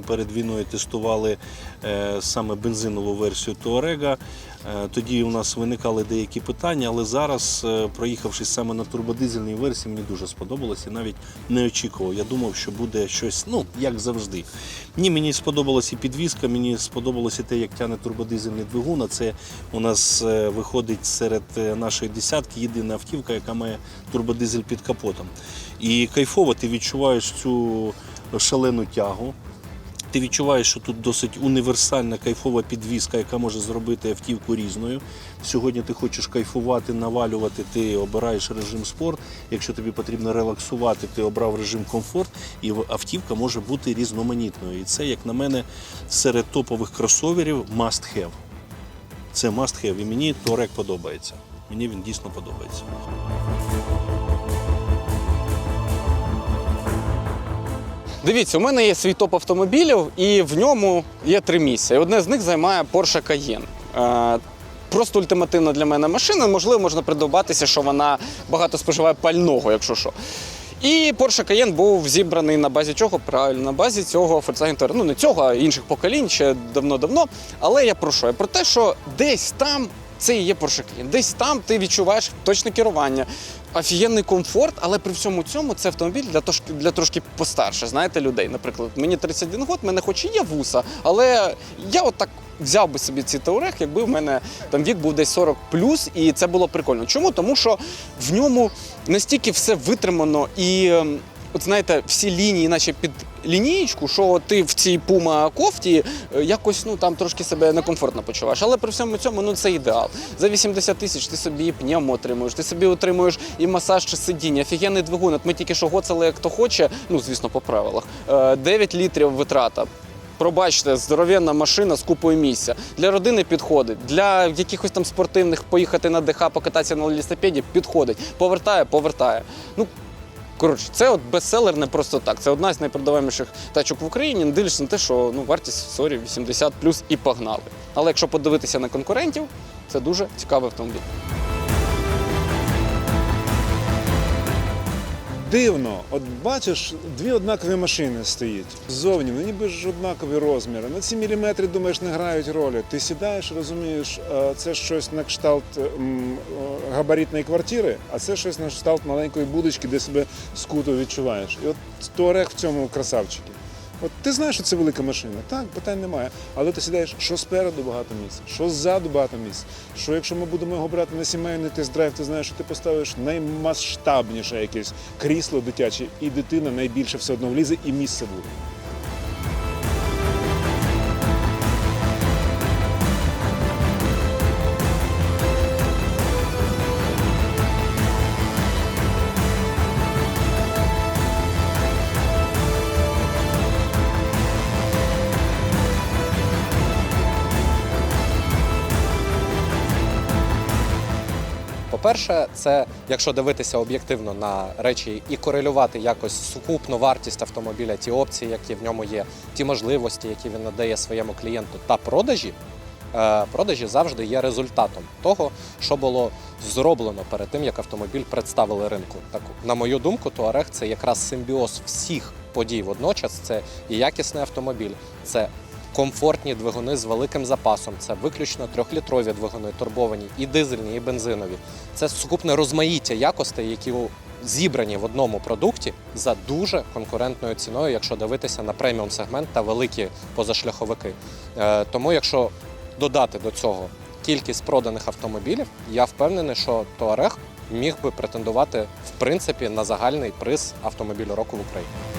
перед війною тестували е, саме бензинову версію Туарега. Е, Тоді у нас виникали деякі питання, але зараз, е, проїхавшись саме на турбодизельній версії, мені дуже сподобалось і навіть не очікував. Я думав, що буде щось, ну як завжди. Ні, мені сподобалася і підвізка, мені сподобалося те, як тягне турбодизельний двигун. А це у нас виходить серед нашої десятки єдина автівка, яка має турбодизель під капотом. І кайфово ти відчуваєш цю шалену тягу. Ти відчуваєш, що тут досить універсальна кайфова підвізка, яка може зробити автівку різною. Сьогодні ти хочеш кайфувати, навалювати, ти обираєш режим спорт. Якщо тобі потрібно релаксувати, ти обрав режим комфорт, і автівка може бути різноманітною. І це, як на мене, серед топових кросоверів must have. Це must have. І мені Touareg подобається. Мені він дійсно подобається. Дивіться, у мене є свій топ автомобілів, і в ньому є три місця. І одне з них займає Porsche Cayenne. Е, Просто ультимативна для мене машина. Можливо, можна придобатися, що вона багато споживає пального, якщо що. І Porsche Cayenne був зібраний на базі чого? Правильно, на базі цього Volkswagen Touareg. Ну не цього, а інших поколінь ще давно-давно. Але я про що? Я про те, що десь там це і є Porsche Cayenne. Десь там ти відчуваєш точне керування, офігенний комфорт, але при всьому цьому це автомобіль для трошки для трошки постарше, знаєте, людей. Наприклад, мені 31 год, мене хоч і є вуса, але я от так взяв би собі ці Touareg, якби в мене там вік був десь 40 і це було прикольно. Чому? Тому що в ньому настільки все витримано і. От знаєте, всі лінії, наче під лінієчку, що ти в цій пума кофті е, якось ну там трошки себе некомфортно почуваєш. Але при всьому цьому ну це ідеал. За 80 тисяч ти собі і пневмо отримуєш, ти собі отримуєш і масаж чи сидіння, офігенний двигун. От ми тільки що гоцали, як хто хоче, ну звісно, по правилах. Е, 9 літрів витрата. Пробачте, здоровенна машина з купою місця. Для родини підходить, для якихось там спортивних поїхати на ДХ, покататися на велосипеді підходить. Повертає, повертає. Ну, Коротше, це от бестселер не просто так. Це одна з найпродаваєміших тачок в Україні. Не дивлячись на те, що ну, вартість сорі 80 плюс і погнали. Але якщо подивитися на конкурентів, це дуже цікавий автомобіль. Дивно, от бачиш, дві однакові машини стоять. Ззовні, ну ніби ж однакові розміри. На ці міліметри, думаєш, не грають ролі. Ти сідаєш, розумієш, е, це щось на кшталт е, габаритної квартири, а це щось на кшталт маленької будочки, де себе скуто відчуваєш. І от Туарег в цьому красавчики. От ти знаєш, що це велика машина, так, питань немає. Але ти сідаєш, що спереду багато місць, що ззаду багато місць. Що якщо ми будемо його брати на сімейний тест-драйв, ти знаєш, що ти поставиш наймасштабніше якесь крісло дитяче, і дитина найбільше все одно влізе, і місце буде. По-перше, це якщо дивитися об'єктивно на речі і корелювати якось сукупну вартість автомобіля, ті опції, які в ньому є, ті можливості, які він надає своєму клієнту, та продажі. е, Продажі завжди є результатом того, що було зроблено перед тим, як автомобіль представили ринку. Так, на мою думку, Туарег це якраз симбіоз всіх подій водночас. Це і якісний автомобіль, це комфортні двигуни з великим запасом. Це виключно трьохлітрові двигуни, турбовані, і дизельні, і бензинові. Це сукупне розмаїття якостей, які зібрані в одному продукті за дуже конкурентною ціною, якщо дивитися на преміум сегмент та великі позашляховики. Е, тому, якщо додати до цього кількість проданих автомобілів, я впевнений, що Touareg міг би претендувати в принципі на загальний приз автомобілю року в Україні.